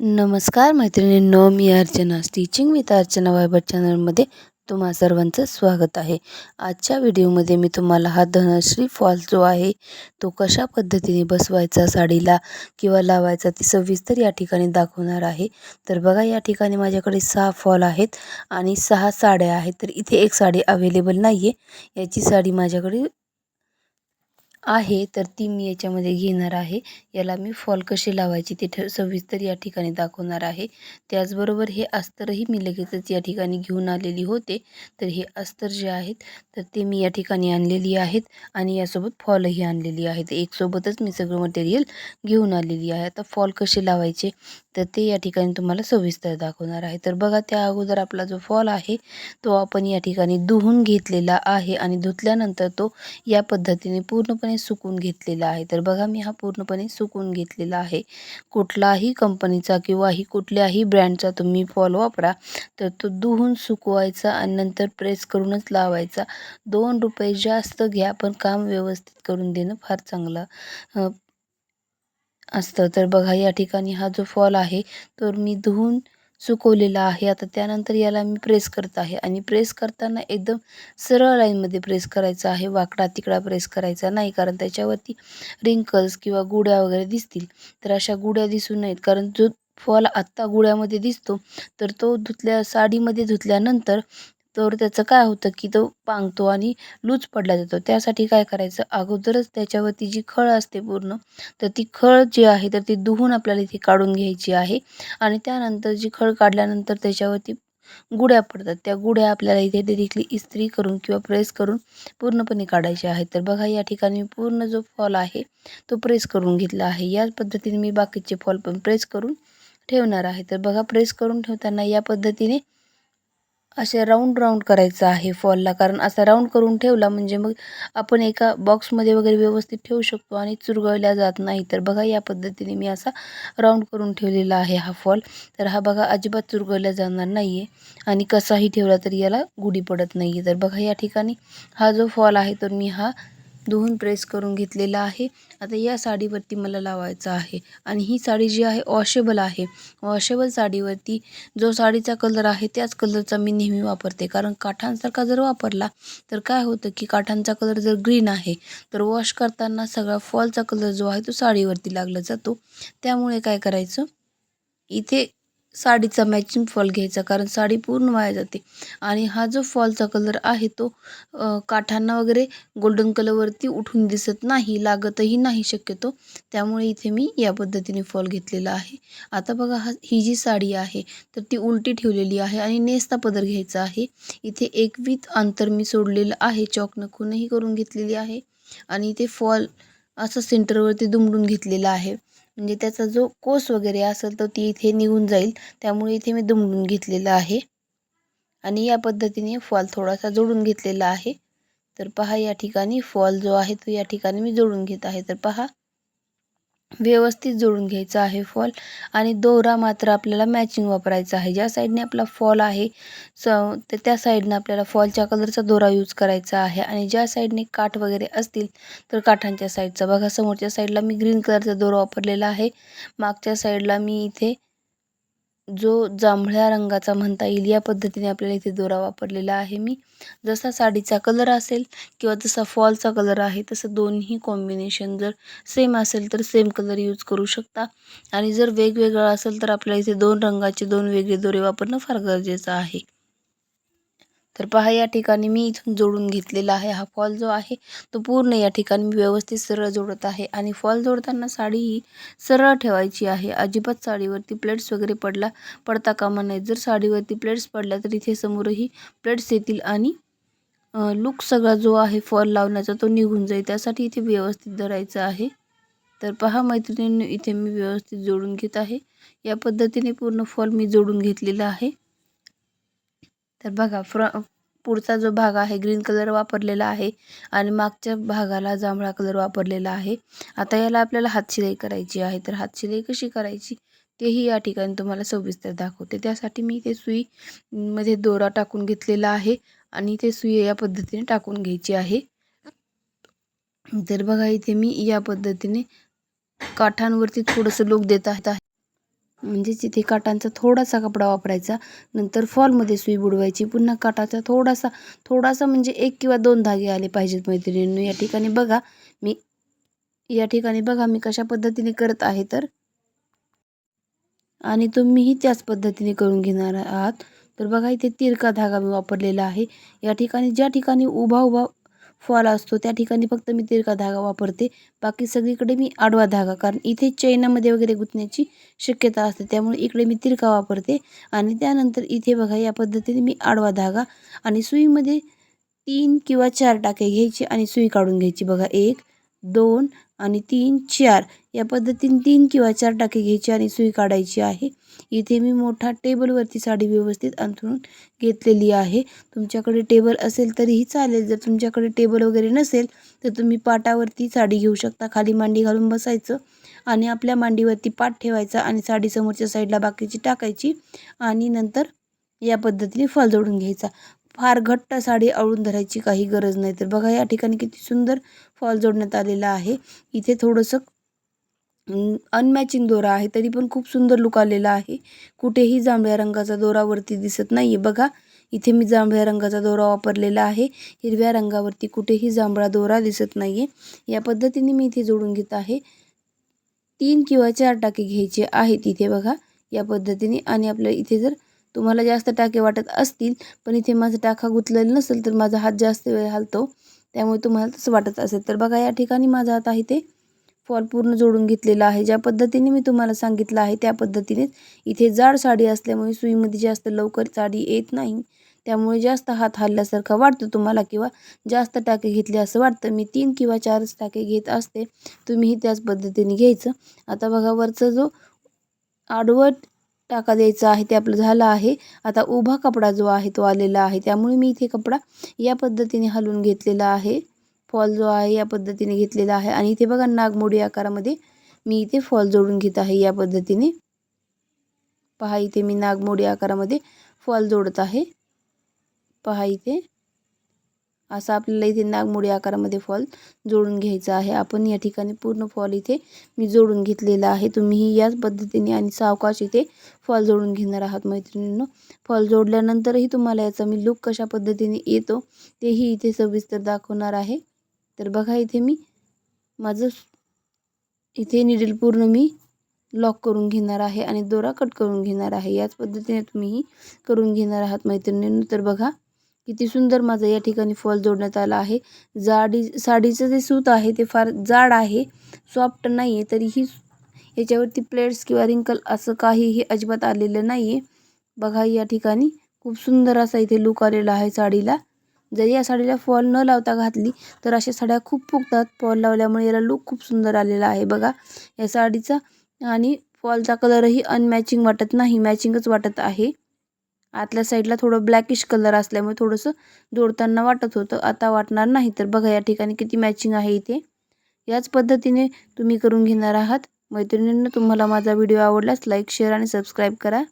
नमस्कार मैत्रिणींनो मी अर्चना. स्टिचिंग विथ अर्चना वायबर चॅनलमध्ये तुम्हा सर्वांचं स्वागत आहे. आजच्या व्हिडिओमध्ये मी तुम्हाला हा धनश्री फॉल जो आहे तो कशा पद्धतीने बसवायचा साडीला किंवा लावायचा ती सविस्तर या ठिकाणी दाखवणार आहे. तर बघा या ठिकाणी माझ्याकडे सहा फॉल आहेत आणि सहा साड्या आहेत. तर इथे एक साडी अवेलेबल नाही आहे याची साडी माझ्याकडे आहे तर ती मी याच्यामध्ये घेणार आहे. याला मी फॉल कसे लावायचे ते ठ सविस्तर या ठिकाणी दाखवणार आहे. त्याचबरोबर हे अस्तरही मी लगेचच या ठिकाणी घेऊन आलेली होते. तर हे अस्तर जे आहेत तर ते मी या ठिकाणी आणलेली आहेत आणि यासोबत फॉलही आणलेली आहेत. एकसोबतच मी सगळं मटेरियल घेऊन आलेली आहे. आता फॉल कसे लावायचे तर ते या ठिकाणी तुम्हाला सविस्तर दाखवणार आहे. तर बघा त्या अगोदर आपला जो फॉल आहे तो आपण या ठिकाणी धुवून घेतलेला आहे आणि धुतल्यानंतर तो या पद्धतीने पूर्णपणे सुकून घेतलेला आहे. तर बघा मी हा पूर्णपणे सुकून घेतलेला आहे. कुठलाही कंपनीचा किंवाही कुठल्याही ब्रँडचा तुम्ही फॉल वापरा तर तो धुवून सुकवायचा आणि नंतर प्रेस करूनच लावायचा. दोन रुपये जास्त घ्या पण काम व्यवस्थित करून देणं फार चांगलं असतं. तर बघा या ठिकाणी हा जो फॉल आहे तो मी धुवून सुकवलेला आहे. आता त्यानंतर याला मी प्रेस करत आहे आणि प्रेस करताना एकदम सरळ लाईनमध्ये प्रेस करायचा आहे. वाकडा तिकडा प्रेस करायचा नाही कारण त्याच्यावरती रिंकल्स किंवा गुड्या वगैरे दिसतील. तर अशा गुड्या दिसू नयेत. कारण जो फॉल आत्ता गुड्यामध्ये दिसतो तर तो धुतल्या साडीमध्ये धुतल्यानंतर तर त्याचं काय होतं की तो पांगतो आणि लूज पडला जातो. त्यासाठी काय करायचं? अगोदरच त्याच्यावरती जी खळ असते पूर्ण तर ती खळ जी आहे तर ती धुवून आपल्याला इथे काढून घ्यायची आहे. आणि त्यानंतर जी खळ काढल्यानंतर त्याच्यावरती गुड्या पडतात. त्या गुड्या आपल्याला इथे डिरेक्टली इस्त्री करून किंवा प्रेस करून पूर्णपणे काढायच्या आहेत. तर बघा या ठिकाणी पूर्ण जो फॉल आहे तो प्रेस करून घेतला आहे. याच पद्धतीने मी बाकीचे फॉल पण प्रेस करून ठेवणार आहे. तर बघा प्रेस करून ठेवताना या पद्धतीने असे राऊंड राऊंड करायचं आहे फॉलला कारण असा राऊंड करून ठेवला म्हणजे मग आपण एका बॉक्समध्ये वगैरे व्यवस्थित ठेवू शकतो आणि चुरगळल्या जात नाही. तर बघा या पद्धतीने मी असा राऊंड करून ठेवलेला आहे हा फॉल तर हा बघा अजिबात चुरगळल्या जाणार नाही आहे आणि कसाही ठेवला तरी याला गुढी पडत नाही आहे तर बघा या ठिकाणी हा जो फॉल आहे तर मी हा धुवून प्रेस करून घेतलेला आहे. आता या साडीवरती मला लावायचं आहे. आणि ही साडी जी आहे वॉशेबल आहे. वॉशेबल साडीवरती जो साडीचा कलर आहे त्याच कलरचा मी नेहमी वापरते. कारण काठांसारखा जर वापरला तर काय होतं की काठांचा कलर जर ग्रीन आहे तर वॉश करताना सगळा फॉलचा कलर जो आहे तो साडीवरती लागला जातो. त्यामुळे काय करायचं? इथे साडीचा मॅचिंग फॉल घ्यायचा कारण साडी पूर्ण वाया जाते. आणि हा जो फॉलचा कलर आहे तो काठांना वगैरे गोल्डन कलरवरती उठून दिसत नाही लागतही नाही शक्यतो. त्यामुळे इथे मी या पद्धतीने फॉल घेतलेला आहे. आता बघा हा ही जी साडी आहे तर ती उलटी ठेवलेली आहे आणि नेसता पदर घ्यायचा आहे. इथे एकवीत अंतर मी सोडलेलं आहे चॉक खूनही करून घेतलेली आहे. आणि इथे फॉल असं सेंटरवरती दुमडून घेतलेला आहे. म्हणजे त्याचा जो कोस वगैरे असेल तर ती इथे निघून जाईल. त्यामुळे इथे मी दुमडून घेतलेलं आहे. आणि या पद्धतीने फॉल थोडासा जोडून घेतलेला आहे. तर पहा या ठिकाणी फॉल जो आहे तो या ठिकाणी मी जोडून घेत आहे. तर पहा व्यवस्थित जोडून घ्यायचा आहे फॉल आणि दोरा मात्र आपल्याला मॅचिंग वापरायचा आहे. ज्या साईडने आपला फॉल आहे स तर त्या साईडने आपल्याला फॉलच्या कलरचा दोरा यूज करायचा आहे. आणि ज्या साईडने काठ वगैरे असतील तर काठांच्या साईडचा बघा समोरच्या साईडला मी ग्रीन कलरचा दोरा वापरलेला आहे. मागच्या साईडला मी इथे जो जांभळ्या रंगाचा म्हणता येईल या पद्धतीने आपल्याला इथे दोरा वापरलेला आहे मी. जसा साडीचा कलर असेल किंवा जसा फॉलचा कलर आहे तसं दोन्ही कॉम्बिनेशन जर सेम असेल तर सेम कलर यूज करू शकता. आणि जर वेगवेगळं असेल तर आपल्याला इथे दोन रंगाचे दोन वेगळे दोरे वापरणं फार गरजेचं आहे. तर पहा या ठिकाणी मी इथून जोडून घेतलेला आहे. हा फॉल जो आहे तो पूर्ण या ठिकाणी मी व्यवस्थित सरळ जोडत आहे. आणि फॉल जोडताना साडी ही सरळ ठेवायची आहे. अजिबात साडीवरती प्लेट्स वगैरे पडला पडता कामा नाही जर साडीवरती प्लेट्स पडल्या तर इथे समोरही प्लेट्स येतील आणि लुक सगळा जो आहे फॉल लावण्याचा तो निघून जाईल. त्यासाठी इथे व्यवस्थित धरायचं आहे. तर पहा मैत्रिणींनी इथे मी व्यवस्थित जोडून घेत आहे. या पद्धतीने पूर्ण फॉल मी जोडून घेतलेला आहे. तर बघा फ्र पुढचा जो भाग आहे ग्रीन कलर वापरलेला आहे आणि मागच्या भागाला जांभळा कलर वापरलेला आहे. आता याला आपल्याला हातशिलाई करायची आहे. तर हातशिलाई कशी करायची? तेही या ठिकाणी तुम्हाला सविस्तर दाखवते. त्यासाठी मी ते सुई मध्ये दोरा टाकून घेतलेला आहे आणि ते सुई या पद्धतीने टाकून घ्यायची आहे. तर बघा इथे मी या पद्धतीने काठांवरती थोडंसं लोक देत आहे म्हणजेच तिथे काटांचा थोडासा कपडा वापरायचा नंतर फॉलमध्ये सुई बुडवायची पुन्हा काटाचा थोडासा थोडासा म्हणजे एक किंवा दोन धागे आले पाहिजेत मैत्रिणींनो. या ठिकाणी बघा मी या ठिकाणी बघा मी कशा पद्धतीने करत आहे तर. आणि तुम्हीही त्याच पद्धतीने करून घेणार आहात. तर बघा इथे तिरका धागा मी वापरलेला आहे. या ठिकाणी ज्या ठिकाणी उभा उभा फॉल असतो. त्या ठिकाणी फक्त मी तिरका धागा वापरते. बाकी सगळीकडे मी आडवा धागा कारण इथे चैनामध्ये वगैरे गुंतण्याची शक्यता असते. त्यामुळे इकडे मी तिरका वापरते. आणि त्यानंतर इथे बघा या पद्धतीने मी आडवा धागा आणि सुईमध्ये तीन किंवा चार टाके घ्यायचे आणि सुई काढून घ्यायची. बघा एक दोन आणि तीन चार. या पद्धतीने तीन किंवा चार टाके घ्यायची आणि सुई काढायची आहे. इथे मी मोठा टेबलवरती साडी व्यवस्थित अंथरून घेतलेली आहे. तुमच्याकडे टेबल असेल तरीही चालेल. जर तुमच्याकडे टेबल वगैरे नसेल तर तुम्ही पाटावरती साडी घेऊ शकता. खाली मांडी घालून बसायचं आणि आपल्या मांडीवरती पाट ठेवायचा आणि साडी समोरच्या साईडला बाकीची टाकायची आणि नंतर या पद्धतीने फल जोडून घ्यायचा. फार घट्ट साडी अळून धरायची काही गरज नाही. तर बघा या ठिकाणी किती सुंदर फॉल जोडण्यात आलेला आहे. इथे थोडंसं अनमॅचिंग दोरा आहे तरी पण खूप सुंदर लुक आलेला आहे. कुठेही जांभळ्या रंगाचा दोरावरती दिसत नाही आहे बघा इथे मी जांभळ्या रंगाचा दोरा वापरलेला आहे. हिरव्या रंगावरती कुठेही जांभळा दोरा दिसत नाही आहे या पद्धतीने मी इथे जोडून घेत आहे. तीन किंवा चार टाके घ्यायचे आहेत इथे बघा. या पद्धतीने आणि आपल्या इथे जर तुम्हाला जास्त टाके वाटत असतील पण इथे माझा टाका गुंतलेला नसेल तर माझा हात जास्त वेळ हलतो. त्यामुळे तुम्हाला तसं वाटत असेल. तर बघा या ठिकाणी माझा हात आहे ते. फॉल पूर्ण जोडून घेतलेला आहे. ज्या पद्धतीने मी तुम्हाला सांगितलं आहे त्या पद्धतीनेच इथे जाड साडी असल्यामुळे सुईमध्ये जास्त लवकर साडी येत नाही. त्यामुळे जास्त हात हल्ल्यासारखा वाटतो तुम्हाला किंवा जास्त टाके घेतले असं वाटतं. मी तीन किंवा चारच टाके घेत असते. तुम्हीही त्याच पद्धतीने घ्यायचं. आता बघा वरचा जो आडवट टाका द्यायचा आहे ते आपलं झालं आहे. आता उभा कपडा जो आहे तो आलेला आहे. त्यामुळे मी इथे कपडा या पद्धतीने हलवून घेतलेला आहे. फॉल जो आहे या पद्धतीने घेतलेला आहे. आणि इथे बघा नागमोडी आकारामध्ये मी इथे फॉल जोडून घेत आहे या पद्धतीने. पहा इथे मी नागमोडी आकारामध्ये फॉल जोडत आहे. पहा इथे. असा आपल्याला इथे नागमोडी आकारामध्ये फॉल जोडून घ्यायचा आहे. आपण या ठिकाणी पूर्ण फॉल इथे मी जोडून घेतलेला आहे. तुम्हीही याच पद्धतीने आणि सावकाश इथे फॉल जोडून घेणार आहात मैत्रिणींनो. फॉल जोडल्यानंतरही तुम्हाला याचा मी लुक कशा पद्धतीने येतो तेही इथे सविस्तर दाखवणार आहे. तर बघा इथे मी माझं इथे निडल पूर्ण मी लॉक करून घेणार आहे आणि दोरा कट करून घेणार आहे. याच पद्धतीने तुम्हीही करून घेणार आहात मैत्रिणींनो. तर बघा किती सुंदर माझा या ठिकाणी फॉल जोडण्यात आला आहे. जाडी साडीचं जे सूत आहे ते फार जाड आहे सॉफ्ट नाही आहे तरीही याच्यावरती प्लेट्स किंवा रिंकल असं काहीही अजिबात आलेलं नाही आहे बघा या ठिकाणी खूप सुंदर असा इथे लुक आलेला आहे साडीला. जरी या साडीला फॉल न लावता घातली तर अशा साड्या खूप फुगतात. फॉल लावल्यामुळे याला लुक खूप सुंदर आलेला आहे बघा. या साडीचा आणि फॉलचा कलरही अनमॅचिंग वाटत नाही मॅचिंगच वाटत आहे. आतल्या साईडला थोडं ब्लॅकिश कलर असल्यामुळे थोडंसं जोडताना वाटत होतं. आता वाटणार नाही तर बघा या ठिकाणी किती मॅचिंग आहे इथे. याच पद्धतीने तुम्ही करून घेणार आहात. मैत्रिणींना तुम्हाला माझा व्हिडिओ आवडल्यास लाईक शेअर आणि सबस्क्राईब करा.